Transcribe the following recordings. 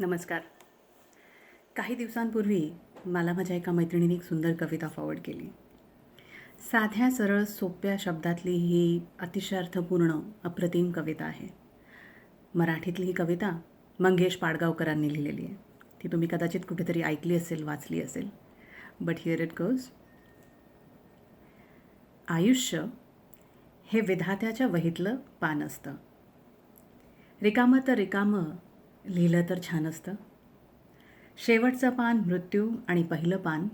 नमस्कार. काही दिवसांपूर्वी मला माझ्या एका मैत्रिणीने एक सुंदर कविता फॉवर्ड केली. साध्या सरळ सोप्या शब्दातली ही अतिशय अर्थपूर्ण अप्रतिम कविता आहे. मराठीतली ही कविता मंगेश पाडगावकरांनी लिहिलेली आहे. ती तुम्ही कदाचित कुठेतरी ऐकली असेल वाचली असेल. बट हिअर इट गोज आयुष्य हे विधात्याच्या वहीतलं पान असतं. रिकामं तर रिकामं लिहिलं तर छान असतं. शेवटचं पान मृत्यू आणि पहिलं पान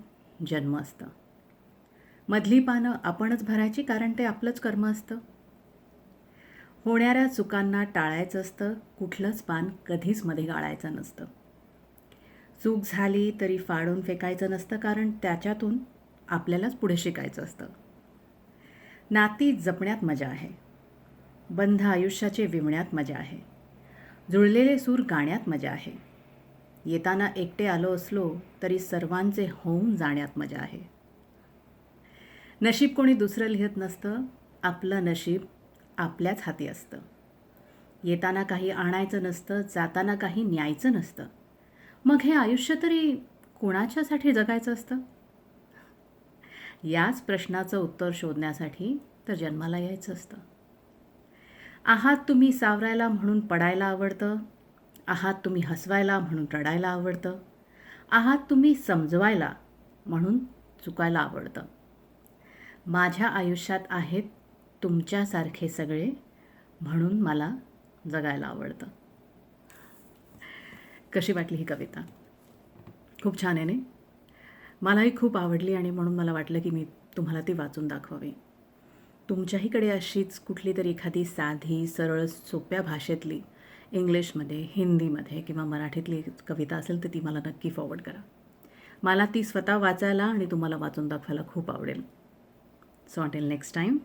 जन्म असतं. मधली पानं आपणच भरायची कारण ते आपलंच कर्म असतं. होणाऱ्या चुकांना टाळायचं असतं कुठलंच पान कधीच मध्ये गाळायचं नसतं. चूक झाली तरी फाडून फेकायचं नसतं कारण त्याच्यातून आपल्यालाच पुढे शिकायचं असतं. नाती जपण्यात मजा आहे. बंध आयुष्याचे विमण्यात मजा आहे. जुळलेले सूर गाण्यात मजा आहे. येताना एकटे आलो असलो तरी सर्वांचे होऊन जाण्यात मजा आहे. नशीब कोणी दुसरं लिहित नसतं आपलं नशीब आपल्याच हाती असतं. येताना काही आणायचं नसतं जाताना काही न्यायचं नसतं. मग हे आयुष्य तरी कोणाच्यासाठी जगायचं असतं? याच प्रश्नाचं उत्तर शोधण्यासाठी तर जन्माला यायचं असतं. आहात तुम्ही सावरायला म्हणून पडायला आवडतं? आहात तुम्ही हसवायला म्हणून रडायला आवडतं? आहात तुम्ही समजवायला म्हणून चुकायला आवडतं? माझ्या आयुष्यात आहेत तुमच्यासारखे सगळे म्हणून मला जगायला आवडतं. कशी वाटली ही कविता? खूप छान आहे ने मलाही खूप आवडली आणि म्हणून मला वाटलं की मी तुम्हाला ती वाचून दाखवावी. तुमच्याहीकडे अशीच कुठली तरी एखादी साधी सरळ सोप्या भाषेतली इंग्लिशमध्ये हिंदीमध्ये किंवा मराठीतली कविता असेल तर ती मला नक्की फॉरवर्ड करा. मला ती स्वतः वाचायला आणि तुम्हाला वाचून दाखवायला खूप आवडेल. So until next time